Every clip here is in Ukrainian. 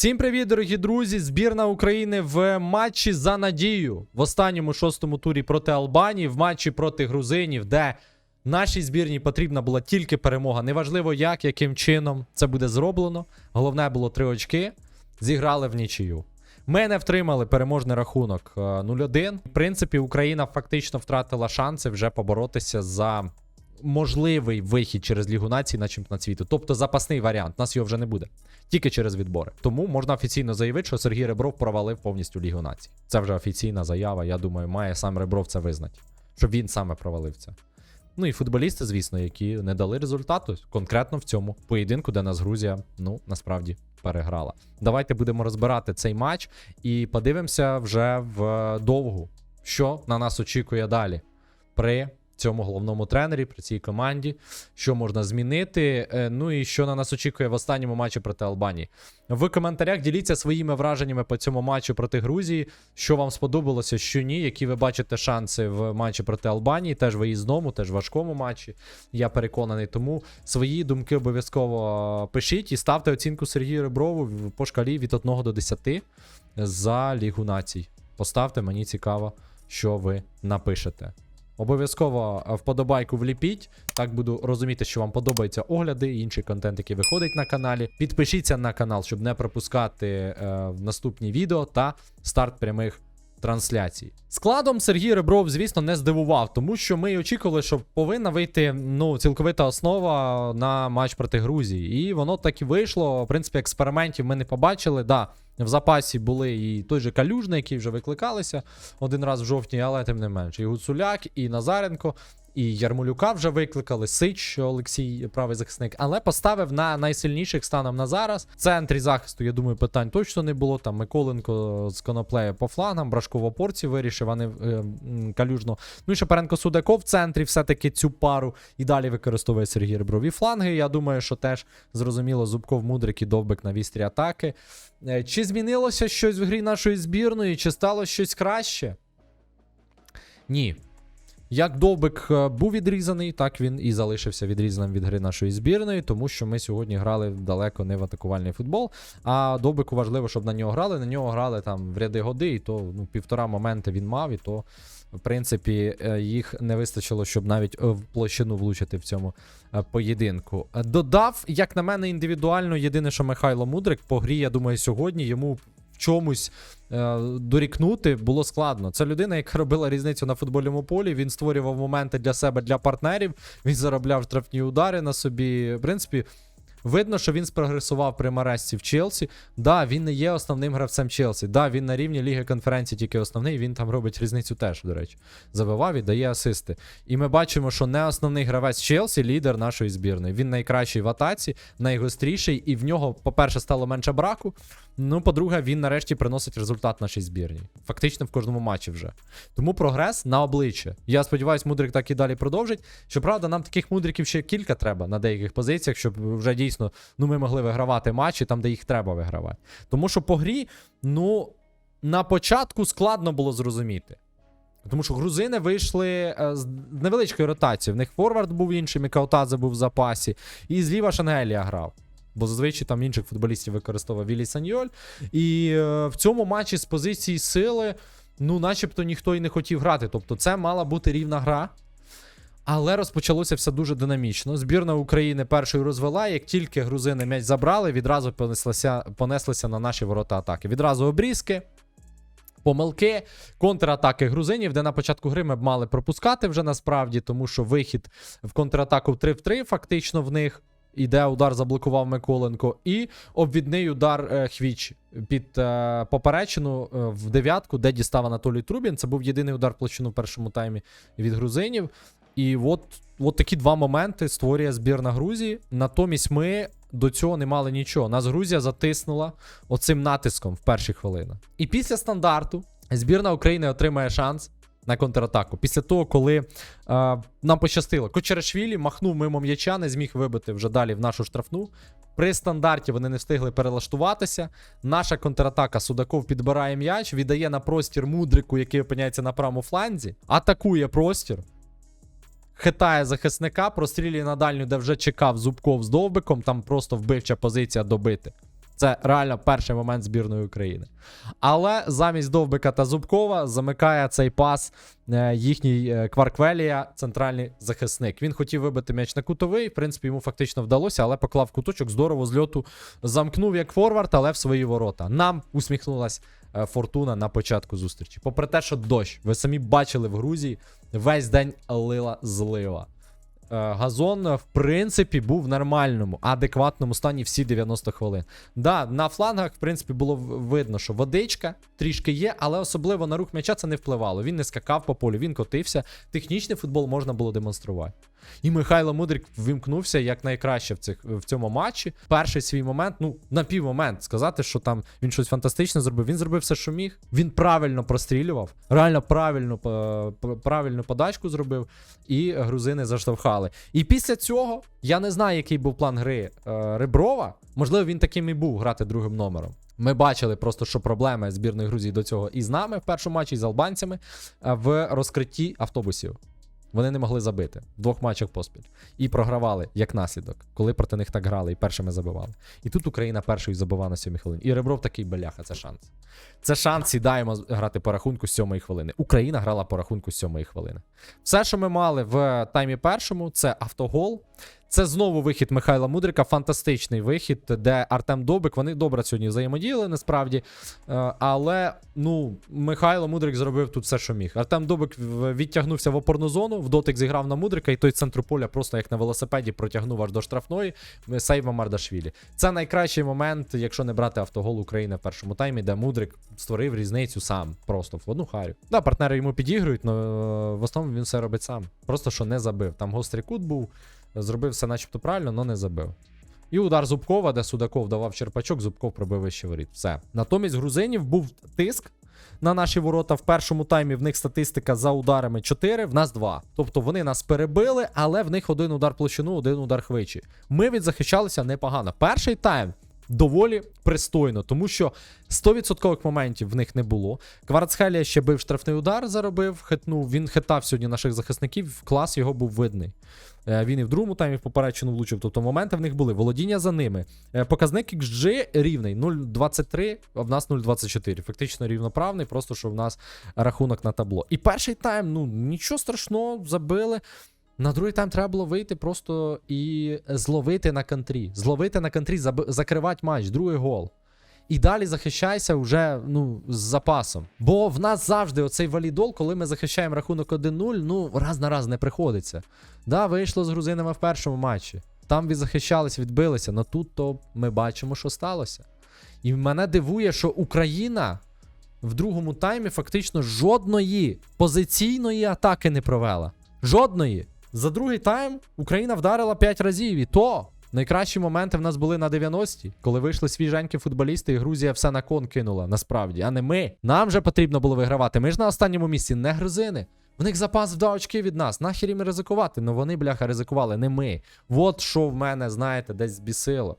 Всім привіт, дорогі друзі! Збірна України в матчі за надію в останньому шостому турі проти Албанії, в матчі проти грузинів, де нашій збірні потрібна була тільки перемога. Неважливо як, яким чином це буде зроблено. Головне було три очки. Зіграли в нічию. Ми не втримали переможний рахунок е, 0-1. В принципі, Україна фактично втратила шанси вже поборотися за можливий вихід через Лігу націй на чемпіонат світу. Тобто запасний варіант. Нас його вже не буде. Тільки через відбори. Тому можна офіційно заявити, що Сергій Ребров провалив повністю Лігу націй. Це вже офіційна заява. Я думаю, має сам Ребров це визнати. Щоб він саме провалив це. Ну і футболісти, звісно, які не дали результату конкретно в цьому поєдинку, де нас Грузія, ну насправді переграла. Давайте будемо розбирати цей матч і подивимося вже в довгу, що на нас очікує далі при цьому головному тренері, при цій команді, що можна змінити. е, Ну і що на нас очікує в останньому матчі проти Албанії. В коментарях діліться своїми враженнями по цьому матчу проти Грузії. Що вам сподобалося, що ні, які ви бачите шанси в матчі проти Албанії, теж виїзному, теж важкому матчі. Я переконаний. Тому свої думки обов'язково пишіть і ставте оцінку Сергію Реброву по шкалі від 1 до 10 за Лігу націй. Поставте, мені цікаво, що ви напишете. Обов'язково е, вподобайку вліпіть. Так буду розуміти, що вам подобаються огляди і інший контент, який виходить на каналі. Підпишіться на канал, щоб не пропускати е, наступні відео та старт прямих трансляцій. Складом Сергій Ребров, звісно, не здивував, тому що ми очікували, що повинна вийти ну, цілковита основа на матч проти Грузії. І воно так і вийшло. В принципі, експериментів ми не побачили. Да, в запасі були і той же Калюжний, який вже викликалися один раз в жовтні, але тим не менше. І Гуцуляк, і Назаренко, і Ярмолюка вже викликали. Сич, що Олексій, правий захисник, але поставив на найсильніших станом на зараз. В центрі захисту, я думаю, питань точно не було. Там Миколенко з коноплею по флангам, Брашко в опорці вирішив, а не е, Калюжно. Ну і Шапаренко Судаков в центрі все-таки цю пару і далі використовує Сергій Ребров. Фланги. Я думаю, що теж зрозуміло, Зубков, Мудрик і Довбик на вістрі атаки. Е, Чи змінилося щось в грі нашої збірної, чи стало щось краще? Ні. Як Довбик е, був відрізаний, так він і залишився відрізаним від гри нашої збірної, тому що ми сьогодні грали далеко не в атакувальний футбол. А Довбику важливо, щоб на нього грали. На нього грали там в ряди годи, і то ну, півтора моменти він мав, і то, в принципі, е, їх не вистачило, щоб навіть е, в площину влучити в цьому поєдинку. Додав, як на мене, індивідуально єдине, що Михайло Мудрик по грі, я думаю, сьогодні йому чомусь е, дорікнути було складно. Це людина, яка робила різницю на футбольному полі. Він створював моменти для себе, для партнерів. Він заробляв штрафні удари на собі. В принципі, видно, що він спрогресував при Маресці в Челсі. Да, він не є основним гравцем Челсі. Да, він на рівні Ліги конференції тільки основний. Він там робить різницю теж, до речі. Забивав і дає асисти. І ми бачимо, що не основний гравець Челсі лідер нашої збірної. Він найкращий в атаці, найгостріший, і в нього, по-перше, стало менше браку. Ну, по-друге, він нарешті приносить результат нашій збірній. Фактично в кожному матчі вже. Тому прогрес на обличчя. Я сподіваюся, мудрик так і далі продовжить. Щоправда, нам таких мудриків ще кілька треба на деяких позиціях, щоб вже дійсно ну, ми могли вигравати матчі там, де їх треба вигравати. Тому що по грі, ну, на початку складно було зрозуміти. Тому що грузини вийшли е, з невеличкою ротацією. В них форвард був інший, Мікаутадзе був в запасі, і зліва Шангелія грав. Бо зазвичай там інших футболістів використовував Вілі Саньоль. І е, в цьому матчі з позиції сили, ну, начебто ніхто і не хотів грати. Тобто, це мала бути рівна гра. Але розпочалося все дуже динамічно. Збірна України першою розвела. Як тільки грузини м'яч забрали, відразу понеслися, понеслися на наші ворота атаки. Відразу обрізки. Помилки, контратаки грузинів, де на початку гри ми б мали пропускати вже насправді, тому що вихід в контратаку в 3 в 3 фактично в них. Іде удар, заблокував Миколенко, і обвідний удар е, Хвіч під е, поперечину е, в дев'ятку, де дістав Анатолій Трубін. Це був єдиний удар площину в першому таймі від грузинів. І от, от такі два моменти створює збірна Грузії. Натомість ми до цього не мали нічого. Нас Грузія затиснула оцим натиском в перші хвилини. І після стандарту збірна України отримає шанс на контратаку. Після того, коли е, нам пощастило, Кочерашвілі махнув мимо м'яча, не зміг вибити вже далі в нашу штрафну. При стандарті вони не встигли перелаштуватися. Наша контратака Судаков підбирає м'яч, віддає на простір мудрику, який опиняється на правому фланзі, атакує простір. Хитає захисника, прострілює на дальню, де вже чекав Зубков з довбиком, там просто вбивча позиція добити. Це реально перший момент збірної України. Але замість Довбика та Зубкова замикає цей пас е, їхній е, Кварквелія, центральний захисник. Він хотів вибити м'яч на кутовий. В принципі, йому фактично вдалося, але поклав куточок, здорово з льоту замкнув як форвард, але в свої ворота. Нам усміхнулась е, фортуна на початку зустрічі. Попри те, що дощ, ви самі бачили в Грузії, весь день лила злива. Е, Газон, е, в принципі, був в нормальному, адекватному стані всі 90 хвилин. Да, на флангах, в принципі, було видно, що водичка трішки є, але особливо на рух м'яча це не впливало. Він не скакав по полю, він котився. Технічний футбол можна було демонструвати. І Михайло Мудрик вимкнувся як найкраще в, цих, в цьому матчі. Перший свій момент, ну, напівмомент, сказати, що там він щось фантастичне зробив. Він зробив все, що міг. Він правильно прострілював, реально правильну, по- правильну подачку зробив, і грузини заштовхали. І після цього я не знаю, який був план гри е, Реброва. Можливо, він таким і був грати другим номером. Ми бачили просто, що проблеми збірної Грузії до цього і з нами в першому матчі, і з албанцями е, в розкритті автобусів. Вони не могли забити в двох матчах поспіль. І програвали як наслідок, коли проти них так грали і першими забивали. І тут Україна першою забувала на сьомій хвилині. І Ребров такий бляха, це шанс. Це шанс, сідаємо грати по рахунку з сьомої хвилини. Україна грала по рахунку з сьомої хвилини. Все, що ми мали в таймі першому, це автогол. Це знову вихід Михайла Мудрика, фантастичний вихід, де Артем Добик. Вони добре сьогодні взаємодіяли, насправді. Е, Але ну, Михайло Мудрик зробив тут все, що міг. Артем Добик відтягнувся в опорну зону, в дотик зіграв на Мудрика, і той центру поля просто як на велосипеді протягнув аж до штрафної. е, Сейв Мардашвілі. Це найкращий момент, якщо не брати автогол України в першому таймі, де Мудрик створив різницю сам, просто в одну харю. Да, партнери йому підігрують, але в основному він все робить сам. Просто що не забив. Там гострий кут був, зробив все начебто правильно, але не забив. І удар Зубкова, де Судаков давав черпачок, Зубков пробив вище воріт. Все. Натомість грузинів був тиск на наші ворота. В першому таймі в них статистика за ударами 4, в нас 2. Тобто вони нас перебили, але в них один удар площину, один удар хвичі. Ми відзахищалися непогано. Перший тайм. Доволі пристойно, тому що 100% моментів в них не було. Кварцхелія ще бив штрафний удар, заробив, хитнув. Він хитав сьогодні наших захисників. Клас його був видний. Е, Він і в другому таймі в поперечину влучив. Тобто моменти в них були. Володіння за ними. Е, Показник XG рівний 0,23, а в нас 0,24. Фактично рівноправний, просто що в нас рахунок на табло. І перший тайм, ну нічого страшного, забили. На другий тайм треба було вийти просто і зловити на контрі. Зловити на контрі, закривати матч, другий гол. І далі захищайся вже ну, з запасом. Бо в нас завжди оцей валідол, коли ми захищаємо рахунок 1-0, ну раз на раз не приходиться. Да, вийшло з грузинами в першому матчі. Там відзахищались, відбилися, але тут то ми бачимо, що сталося. І мене дивує, що Україна в другому таймі фактично жодної позиційної атаки не провела. Жодної. За другий тайм Україна вдарила 5 разів, і то найкращі моменти в нас були на 90-ті, коли вийшли свіженькі футболісти, і Грузія все на кон кинула, насправді, а не ми. Нам же потрібно було вигравати. Ми ж на останньому місці не грузини. В них запас в два очки від нас. Нахер їм ризикувати? Ну вони, бляха, ризикували, не ми. От що в мене, знаєте, десь збісило.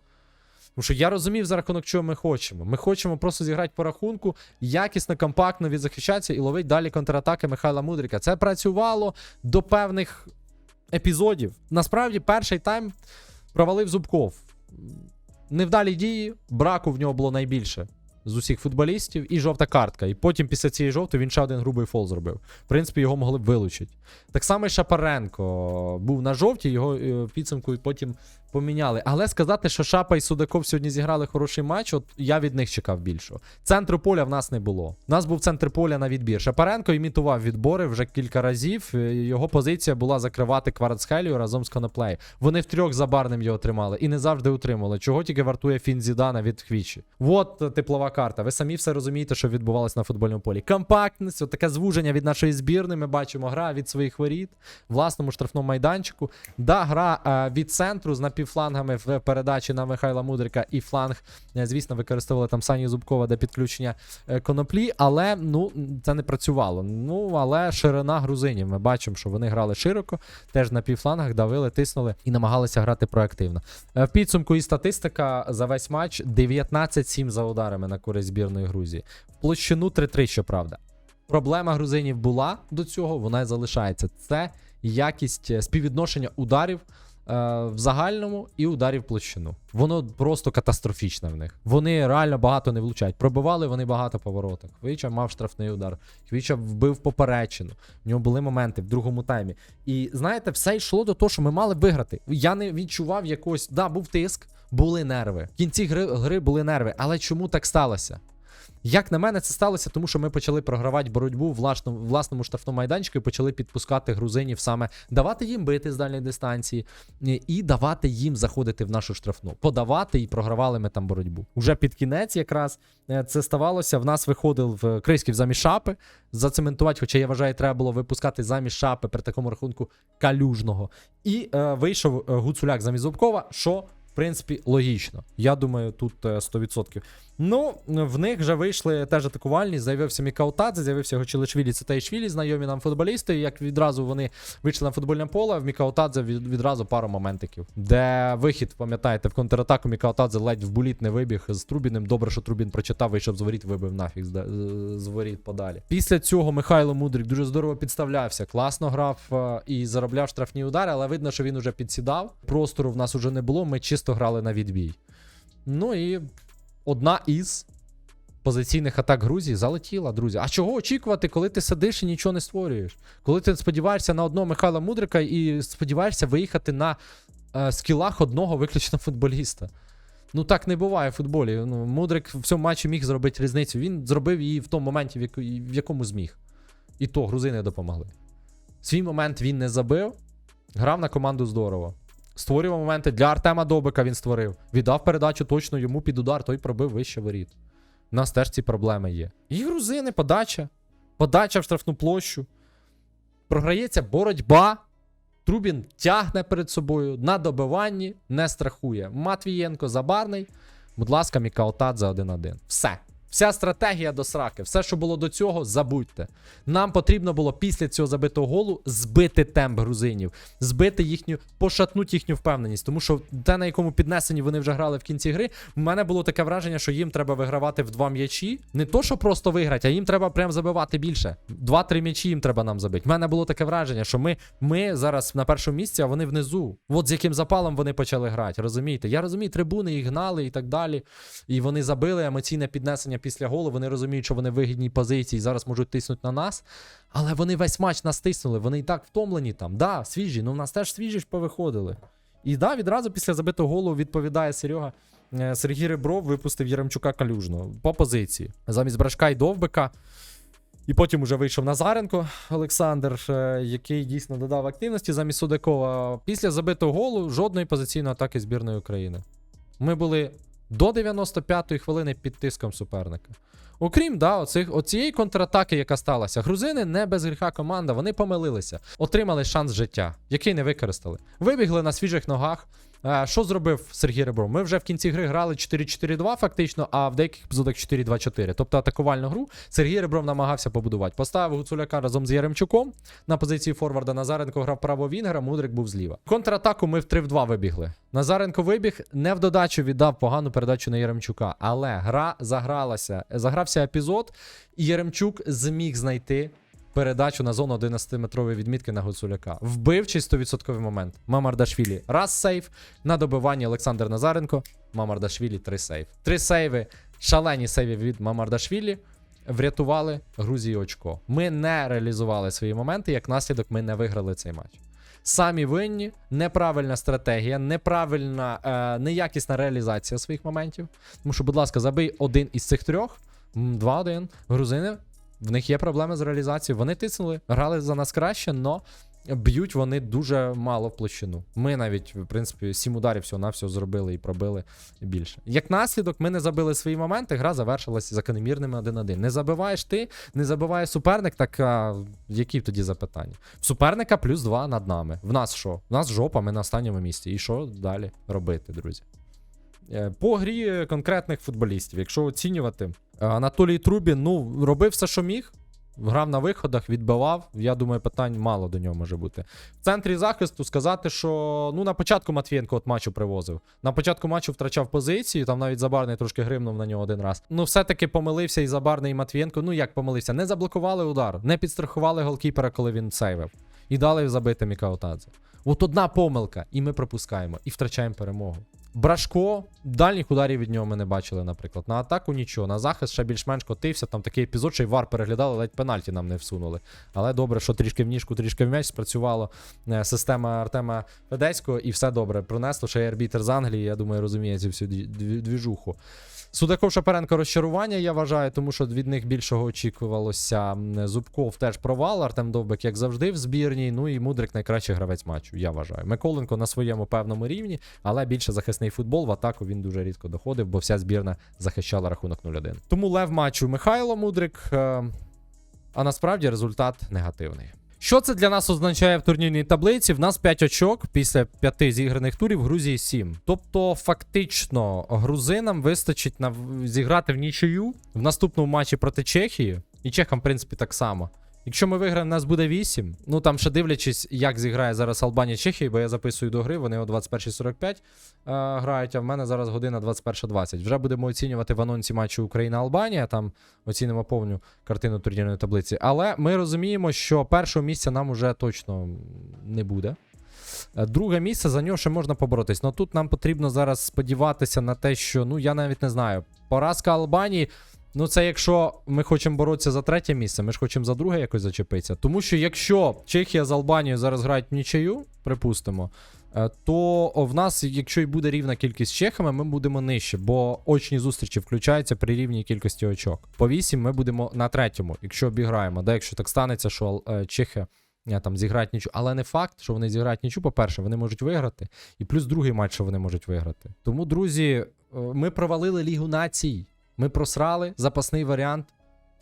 Тому що я розумів, за рахунок чого ми хочемо. Ми хочемо просто зіграти по рахунку, якісно, компактно відзахищатися і ловити далі контратаки Михайла Мудрика. Це працювало до певних епізодів. Насправді, перший тайм провалив Зубков. Невдалі дії, браку в нього було найбільше з усіх футболістів, і жовта картка. І потім після цієї жовтої він ще один грубий фол зробив. В принципі, його могли б вилучити. Так само і Шапаренко був на жовтій, його е, підсумку і потім поміняли. Але сказати, що Шапа і Судаков сьогодні зіграли хороший матч, от я від них чекав більшого. Центру поля в нас не було. У нас був центр поля на відбір. Шапаренко імітував відбори вже кілька разів. Його позиція була закривати Кварцхелію разом з Коноплею. Вони втрьох за барним його тримали і не завжди утримали. Чого тільки вартує фін Зідана від Хвічі. От е, теплова карта. Ви самі все розумієте, що відбувалось на футбольному полі. Компактність, от таке звуження від нашої збірної. Ми бачимо гра від своїх воріт, власному штрафному майданчику. Да, гра е, від центру з напівфлангами в передачі на Михайла Мудрика і фланг, е, звісно, використовували там Сані Зубкова для підключення е, коноплі, але ну це не працювало. Ну але ширина грузинів. Ми бачимо, що вони грали широко, теж на півфлангах давили, тиснули і намагалися грати проактивно. Е, В підсумку і статистика за весь матч 19-7 за ударами на користь збірної Грузії. В площину 3-3, щоправда. Проблема грузинів була до цього, вона і залишається. Це якість співвідношення ударів в загальному і ударів площину. Воно просто катастрофічне в них. Вони реально багато не влучають. Пробивали вони багато повороток. Хвича мав штрафний удар. Хвича вбив поперечину. В нього були моменти в другому таймі. І знаєте, все йшло до того, що ми мали виграти. Я не відчував якогось. Да, був тиск, були нерви. В кінці гри, гри були нерви. Але чому так сталося? Як на мене, це сталося, тому що ми почали програвати боротьбу в власному, власному штрафному майданчику і почали підпускати грузинів саме давати їм бити з дальньої дистанції і- і давати їм заходити в нашу штрафну, подавати і програвали ми там боротьбу. Уже під кінець, якраз е, це ставалося. В нас виходив в Крисків замість шапи зацементувати, хоча я вважаю, треба було випускати замість шапи при такому рахунку калюжного. І е, вийшов е, Гуцуляк замість Зубкова, що. В принципі, логічно. Я думаю, тут е, 100%. Ну, в них вже вийшли теж атакувальні. З'явився Мікаутадзе, з'явився Гочелишвілі, Цитейшвілі, знайомі нам футболісти. Як відразу вони вийшли на футбольне поле, в Мікаутадзе від, відразу пару моментиків. Де вихід, пам'ятаєте, в контратаку Мікаутадзе ледь в буліт не вибіг з Трубіним. Добре, що Трубін прочитав, вийшов з воріт, вибив нафіг з, з воріт подалі. Після цього Михайло Мудрик дуже здорово підставлявся, класно грав е, і заробляв штрафні удари, але видно, що він уже підсідав. Простору в нас уже не було. Ми грали на відбій. Ну і одна із позиційних атак Грузії залетіла, друзі. А чого очікувати, коли ти сидиш і нічого не створюєш? Коли ти сподіваєшся на одного Михайла Мудрика і сподіваєшся виїхати на е, скілах одного виключно футболіста. Ну так не буває в футболі. Ну, Мудрик в цьому матчі міг зробити різницю. Він зробив її в тому моменті, в, яку, в якому зміг. І то грузини допомогли. Свій момент він не забив, грав на команду здорово. Створював моменти для Артема Добика він створив. Віддав передачу точно йому під удар, той пробив вище воріт. У нас теж ці проблеми є. І грузини, подача. Подача в штрафну площу. Програється боротьба. Трубін тягне перед собою на добиванні, не страхує. Матвієнко забарний. Будь ласка, Мікаотадзе 1-1. Все. Вся стратегія до сраки, все, що було до цього, забудьте. Нам потрібно було після цього забитого голу збити темп грузинів, збити їхню, пошатнути їхню впевненість. Тому що те, на якому піднесенні вони вже грали в кінці гри, в мене було таке враження, що їм треба вигравати в два м'ячі. Не то, що просто виграти, а їм треба прям забивати більше. Два-три м'ячі їм треба нам забити. В мене було таке враження, що ми, ми зараз на першому місці, а вони внизу. От з яким запалом вони почали грати. Розумієте? Я розумію, трибуни їх гнали і так далі. І вони забили емоційне піднесення після голу. Вони розуміють, що вони в вигідній позиції зараз можуть тиснути на нас. Але вони весь матч нас тиснули. Вони і так втомлені там. Да, свіжі. Ну в нас теж свіжі ж повиходили. І да, відразу після забитого голу відповідає Серега. Е, Сергій Ребров випустив Яремчука калюжного по позиції. Замість Брашка і Довбика. І потім уже вийшов Назаренко Олександр, е, який дійсно додав активності замість Судакова. Після забитого голу жодної позиційної атаки збірної України. Ми були до 95-ї хвилини під тиском суперника. Окрім да, оцих, оцієї контратаки, яка сталася, грузини не без гріха команда, вони помилилися, отримали шанс життя, який не використали. Вибігли на свіжих ногах. Е, Що зробив Сергій Ребров? Ми вже в кінці гри грали 4-4-2 фактично, а в деяких епізодах 4-2-4. Тобто атакувальну гру Сергій Ребров намагався побудувати. Поставив Гуцуляка разом з Яремчуком на позиції Форварда. Назаренко грав право Вінгера, Мудрик був зліва. Контратаку ми в 3-2 вибігли. Назаренко вибіг, не в додачу віддав погану передачу на Яремчука. Але гра загралася. Загрався епізод, і Яремчук зміг знайти передачу на зону 11-метрової відмітки на Гуцуляка. Вбив чисто відсотковий момент. Мамардашвілі раз сейв. На добиванні Олександр Назаренко. Мамардашвілі три сейв. Три сейви. Шалені сейви від Мамардашвілі. Врятували Грузії очко. Ми не реалізували свої моменти. Як наслідок, ми не виграли цей матч. Самі винні, неправильна стратегія, неправильна, е, неякісна реалізація своїх моментів. Тому що, будь ласка, забий один із цих трьох. М, 2-1. Грузини в них є проблеми з реалізацією. Вони тиснули, грали за нас краще, але б'ють вони дуже мало в площину. Ми навіть, в принципі, сім ударів всього на всього зробили і пробили більше. Як наслідок, ми не забили свої моменти, гра завершилася закономірними 1-1. Не забиваєш ти, не забиває суперник, так а, які тоді запитання? Суперника плюс 2 над нами. В нас що? В нас жопа, ми на останньому місці. І що далі робити, друзі? Е, По грі конкретних футболістів, якщо оцінювати, е, Анатолій Трубін, ну, робив все, що міг. Грав на виходах, відбивав. Я думаю, питань мало до нього може бути. В центрі захисту сказати, що ну на початку Матвієнко от матчу привозив. На початку матчу втрачав позицію, там навіть Забарний трошки гримнув на нього один раз. Ну, все-таки помилився і Забарний, і Матвієнко. Ну як помилився? Не заблокували удар, не підстрахували голкіпера, коли він сейвив. І дали забити Мікаотадзе. От одна помилка, і ми пропускаємо, і втрачаємо перемогу. Брашко, дальніх ударів від нього ми не бачили, наприклад. На атаку нічого, на захист ще більш-менш котився. Там такий епізод, що й вар переглядали, ледь пенальті нам не всунули. Але добре, що трішки в ніжку, трішки в м'яч спрацювала е, система Артема Федецького, і все добре Принесло Ще й арбітер з Англії, я думаю, розуміє цю всю дві- дві- двіжуху. Судаков Шапаренко розчарування, я вважаю, тому що від них більшого очікувалося. Зубков теж провал, Артем Довбек, як завжди, в збірній. Ну і Мудрик найкращий гравець матчу, я вважаю. Миколенко на своєму певному рівні, але більше захисний футбол. В атаку він дуже рідко доходив, бо вся збірна захищала рахунок 0-1. Тому лев матчу Михайло Мудрик. е, А насправді результат негативний. Що це для нас означає в турнірній таблиці? В нас 5 очок після 5 зіграних турів, Грузії 7. Тобто, фактично, грузинам вистачить на зіграти в нічию в наступному матчі проти Чехії, і чехам, в принципі, так само. Якщо ми виграємо, нас буде 8. Ну там ще дивлячись, як зіграє зараз Албанія Чехія, бо я записую до гри, вони о 21.45 е, грають, а в мене зараз година 21.20. Вже будемо оцінювати в анонсі матчу Україна-Албанія, там оцінимо повну картину турнірної таблиці. Але ми розуміємо, що першого місця нам уже точно не буде. Е, Друге місце за нього ще можна поборотись. Ну тут нам потрібно зараз сподіватися на те, що ну я навіть не знаю. Поразка Албанії. Ну, це якщо ми хочемо боротися за третє місце, ми ж хочемо за друге якось зачепитися. Тому що якщо Чехія з Албанією зараз грають в нічию, припустимо, е, то в нас, якщо і буде рівна кількість з чехами, ми будемо нижче, бо очні зустрічі включаються при рівній кількості очок. По 8 ми будемо на третьому, якщо обіграємо. Да, якщо так станеться, що е, чехи е, там зіграють нічу. Але не факт, що вони зіграють нічу. По-перше, вони можуть виграти. І плюс другий матч, що вони можуть виграти. Тому, друзі, ми провалили Лігу націй. Ми просрали запасний варіант,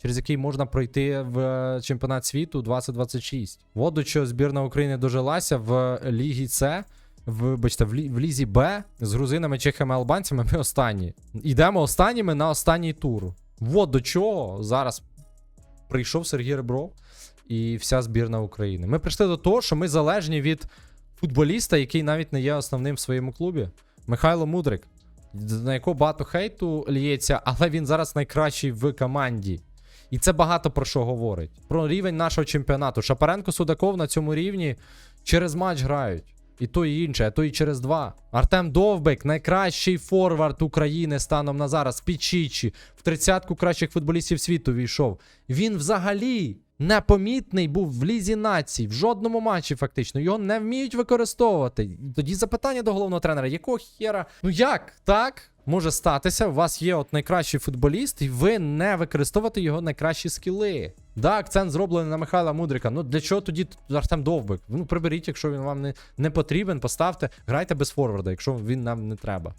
через який можна пройти в е, чемпіонат світу 2026. От до чого збірна України дожилася в Лігі С. В, бачите, в, лі, в лізі Б з грузинами, чехами, албанцями ми останні. Йдемо останніми на останній тур. От до чого зараз прийшов Сергій Ребров і вся збірна України. Ми прийшли до того, що ми залежні від футболіста, який навіть не є основним в своєму клубі. Михайло Мудрик, на якого багато хейту лється, але він зараз найкращий в команді. І це багато про що говорить. Про рівень нашого чемпіонату. Шапаренко Судаков на цьому рівні через матч грають. І то і інше, а то і через два. Артем Довбек, найкращий форвард України станом на зараз. Пічічі. В тридцятку кращих футболістів світу війшов. Він взагалі непомітний був в лізі націй, в жодному матчі, фактично. Його не вміють використовувати. Тоді запитання до головного тренера: якого хера? Ну як так? Може статися, у вас є от найкращий футболіст, і ви не використовуєте його найкращі скіли. Да, акцент зроблений на Михайла Мудрика. Ну для чого тоді Артем Довбик? Ну приберіть, якщо він вам не, не потрібен, поставте, грайте без форварда, якщо він нам не треба.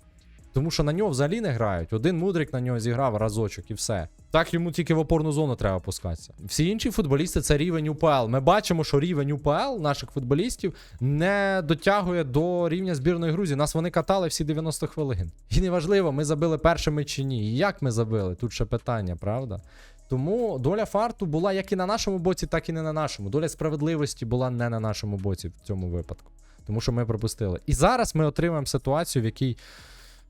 Тому що на нього взагалі не грають. Один мудрик на нього зіграв разочок і все. Так йому тільки в опорну зону треба опускатися. Всі інші футболісти це рівень УПЛ. Ми бачимо, що рівень УПЛ наших футболістів не дотягує до рівня збірної Грузії. Нас вони катали всі 90 хвилин. І неважливо, ми забили першими чи ні. Як ми забили? Тут ще питання, правда? Тому доля фарту була як і на нашому боці, так і не на нашому. Доля справедливості була не на нашому боці в цьому випадку. Тому що ми пропустили. І зараз ми отримаємо ситуацію, в якій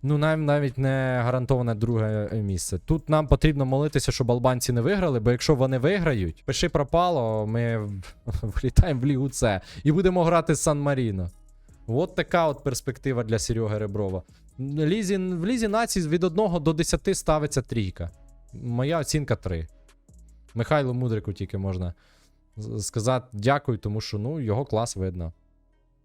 ну нам навіть не гарантоване друге місце. Тут нам потрібно молитися, щоб албанці не виграли, бо якщо вони виграють, пиши пропало, ми влітаємо в лігу С і будемо грати з Сан Маріно. От така от перспектива для Сереги Реброва. Лізі, в лізі націй від 1 до 10 ставиться трійка. Моя оцінка 3. Михайлу Мудрику тільки можна сказати дякую, тому що ну, його клас видно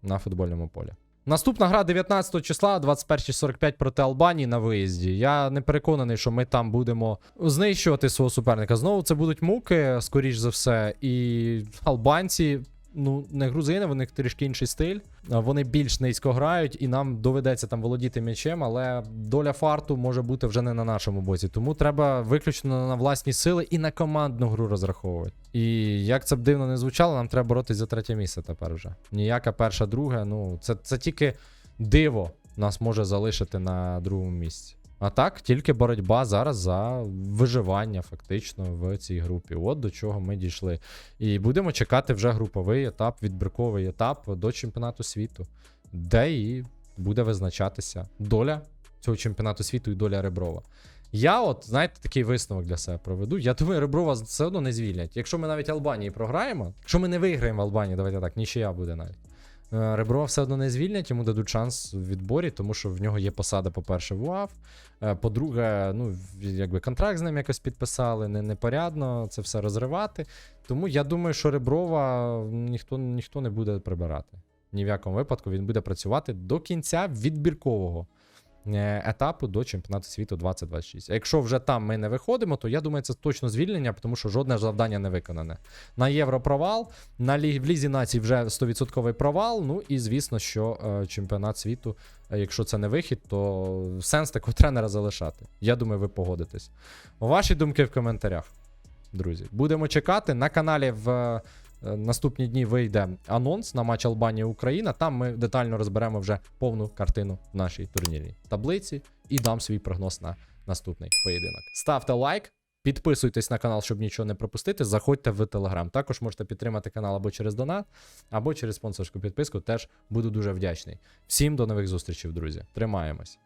на футбольному полі. Наступна гра 19 числа, 21.45 проти Албанії на виїзді. Я не переконаний, що ми там будемо знищувати свого суперника. Знову це будуть муки, скоріш за все. І албанці, ну, не грузини, в них трішки інший стиль. Вони більш низько грають, і нам доведеться там володіти м'ячем, але доля фарту може бути вже не на нашому боці. Тому треба виключно на власні сили і на командну гру розраховувати. І як це б дивно не звучало, нам треба боротись за третє місце тепер вже. Ніяка перша, друга. Ну, це, це тільки диво нас може залишити на другому місці. А так, тільки боротьба зараз за виживання, фактично, в цій групі. От до чого ми дійшли. І будемо чекати вже груповий етап, відбірковий етап до чемпіонату світу, де і буде визначатися доля цього чемпіонату світу і доля Реброва. Я, от, знаєте, такий висновок для себе проведу. Я думаю, Реброва все одно не звільнять. Якщо ми навіть Албанії програємо, якщо ми не виграємо в Албанії, давайте так, нічия буде навіть. Е, Ребро все одно не звільнять, йому дадуть шанс в відборі, тому що в нього є посада, по-перше, в УАФ. Е, По-друге, ну, якби контракт з ним якось підписали, не, непорядно це все розривати. Тому я думаю, що Реброва ніхто, ніхто не буде прибирати. Ні в якому випадку він буде працювати до кінця відбіркового етапу до чемпіонату світу 2026. А якщо вже там ми не виходимо, то я думаю, це точно звільнення, тому що жодне завдання не виконане. На євро провал, на лі... в лізі націй вже 100% провал. Ну і звісно, що е, чемпіонат світу, е, якщо це не вихід, то сенс такого тренера залишати. Я думаю, ви погодитесь. Ваші думки в коментарях, друзі. Будемо чекати. На каналі в е, наступні дні вийде анонс на матч Албанія-Україна. Там ми детально розберемо вже повну картину в нашій турнірній таблиці і дам свій прогноз на наступний поєдинок. Ставте лайк. Підписуйтесь на канал, щоб нічого не пропустити. Заходьте в Телеграм. Також можете підтримати канал або через донат, або через спонсорську підписку. Теж буду дуже вдячний. Всім до нових зустрічей, друзі. Тримаємось.